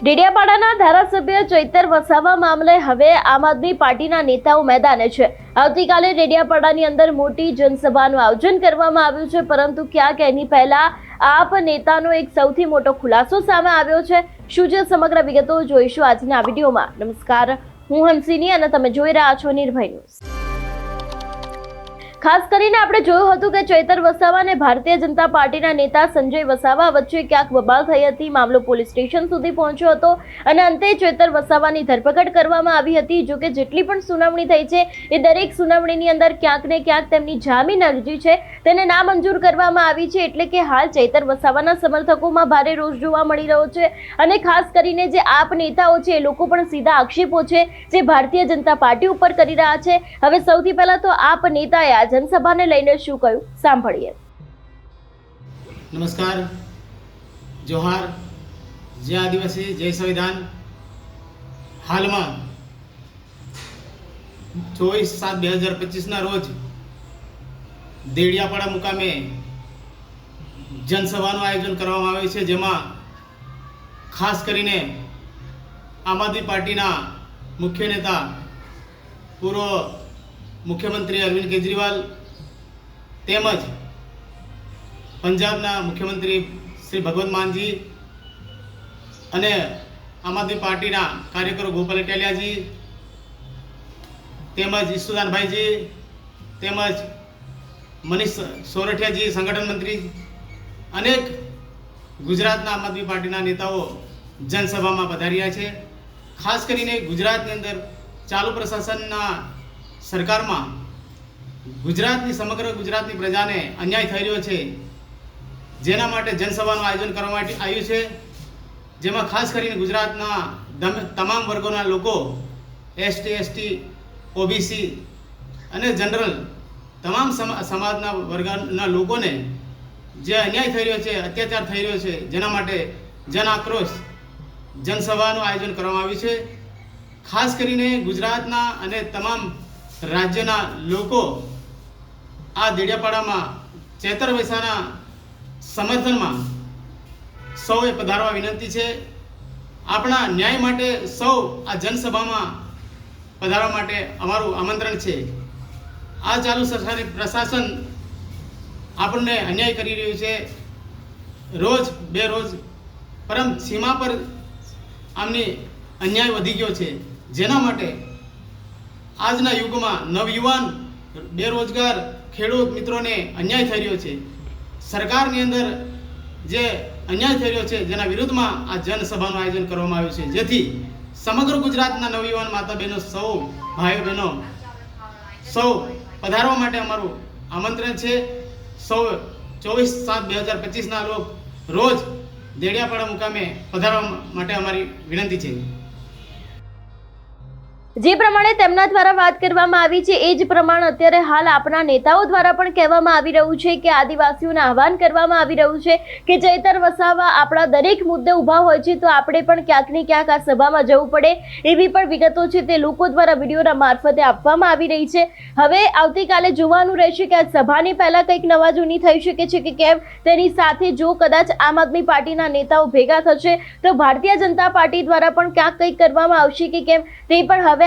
ડેડિયાપાડાના ધારાસભ્ય ચૈતર વસાવા મામલે હવે આમ આદમી પાર્ટીના નેતાઓ મેદાને છે. આવતીકાલે ડેડિયાપાડાની અંદર મોટી જનસભાનું આયોજન કરવામાં આવ્યું છે, પરંતુ ક્યાંક એની પહેલા આપ નેતાનો એક સૌથી મોટો ખુલાસો સામે આવ્યો છે. શું જે સમગ્ર વિગતો જોઈશું આજના વિડીયોમાં. નમસ્કાર, હું હંસિની અને તમે જોઈ રહ્યા છો નિર્ભય ન્યૂઝ. ખાસ કરીને આપણે જોયું હતું કે ચૈતર વસાવા અને ભારતીય જનતા પાર્ટીના નેતા સંજય વસાવા વચ્ચે ક્યાંક બબાલ થઈ હતી, મામલો પોલીસ સ્ટેશન સુધી પહોંચ્યો હતો અને અંતે ચૈતર વસાવાની ધરપકડ કરવામાં આવી હતી. જો કે જેટલી પણ સુનાવણી થઈ છે એ દરેક સુનાવણીની અંદર ક્યાંક ને ક્યાંક તેમની જામીન અરજી છે. તેને નામંજૂર કરવામાં આવી છે એટલે કે હાલ ચૈતર વસાવાના સમર્થકોમાં ભારે રોષ જોવા મળી રહ્યો છે અને ખાસ કરીને જે આપ નેતાઓ છે એ લોકો પણ સીધા આક્ષેપો છે જે ભારતીય જનતા પાર્ટી ઉપર કરી રહ્યા છે. હવે સૌથી પહેલા તો આપ નેતાએ જનસભાને લઈને શું કહ્યું? સાંભળીએ. નમસ્કાર. જોહાર. જય આદિવાસી, જય સંવિધાન. હાલમાં ચોવીસ સાત બે હજાર પચીસના રોજ દેડિયાપાડા મુકામે જનસભાનું આયોજન કરવામાં આવ્યું છે, જેમાં ખાસ કરીને આમ આદમી પાર્ટીના મુખ્ય નેતા પૂર્વ મુખ્યમંત્રી અરવિંદ કેજરીવાલ તેમજ પંજાબના મુખ્યમંત્રી શ્રી ભગવંત માનજી અને આમ આદમી પાર્ટીના કાર્યકરો ગોપાલ અટેલિયાજી તેમજ ઈસુદાનભાઈજી તેમજ મનીષ સોરઠિયાજી સંગઠન મંત્રી અનેક ગુજરાતના આમ આદમી પાર્ટીના નેતાઓ જનસભામાં પધાર્યા છે. ખાસ કરીને ગુજરાતની અંદર ચાલુ પ્રશાસનના સરકારમાં ગુજરાતની, સમગ્ર ગુજરાતની પ્રજાને અન્યાય થઈ રહ્યો છે. જેના માટે જનસભાનું આયોજન કરવા માટે આવ્યું છે. જેમાં ખાસ કરીને ગુજરાતના તમામ વર્ગોના લોકો એસટી એસટી ઓબીસી અને જનરલ તમામ સમા- સમાજના વર્ગના લોકોને જે અન્યાય થઈ રહ્યો છે, અત્યાચાર થઈ રહ્યો છે, જેના માટે જન આક્રોશ જનસભાનું આયોજન કરવામાં આવ્યું છે. ખાસ કરીને ગુજરાતના અને તમામ રાજ્યના લોકો આ દેડિયાપાડામાં ચેતર વૈસાના સમર્થનમાં સૌએ પધારવા વિનંતી છે. આપણા ન્યાય માટે સૌ આ જનસભામાં પધારવા માટે અમારું આમંત્રણ છે. આ ચાલુ સરકારી પ્રશાસન આપણને અન્યાય કરી રહ્યું છે. રોજ બે રોજ પરમ સીમા પર આમની અન્યાય વધી ગયો છે. જેના માટે આજના યુગમાં નવયુવાન, બેરોજગાર, ખેડૂત મિત્રોને અન્યાય થઈ રહ્યો છે. સરકારની અંદર જે અન્યાય થઈ રહ્યો છે, જેના વિરુદ્ધમાં આ જનસભાનું આયોજન કરવામાં આવ્યું છે. જેથી સમગ્ર ગુજરાતના નવયુવાન માતા બહેનો સૌ ભાઈઓ બહેનો સૌ પધારવા માટે અમારું આમંત્રણ છે. સૌ ચોવીસ સાત બે હજાર પચીસના લોક રોજ દેડિયાપાડા મુકામે પધારવા માટે અમારી વિનંતી છે. જે પ્રમાણે તેમના દ્વારા વાત કરવામાં આવી છે, એ જ પ્રમાણે અત્યારે હાલ આપણા નેતાઓ દ્વારા પણ કહેવામાં આવી રહ્યું છે કે આદિવાસીઓને આહવાન કરવામાં આવી રહ્યું છે કે ચૈતર વસાવા આપણા દરેક મુદ્દે ઊભા હોય છે, તો આપણે પણ ક્યાંક ને ક્યાંક આ સભામાં જવું પડે એવી પણ વિગતો છે, તે લોકો દ્વારા વિડીયોના મારફતે આપવામાં આવી રહી છે. હવે આવતીકાલે જોવાનું રહેશે કે આ સભાની પહેલાં કંઈક નવા જૂની થઈ શકે છે કે કેમ? તેની સાથે જો કદાચ આમ આદમી પાર્ટીના નેતાઓ ભેગા થશે, તો ભારતીય જનતા પાર્ટી દ્વારા પણ ક્યાંક કંઈક કરવામાં આવશે કે કેમ? તે પણ હવે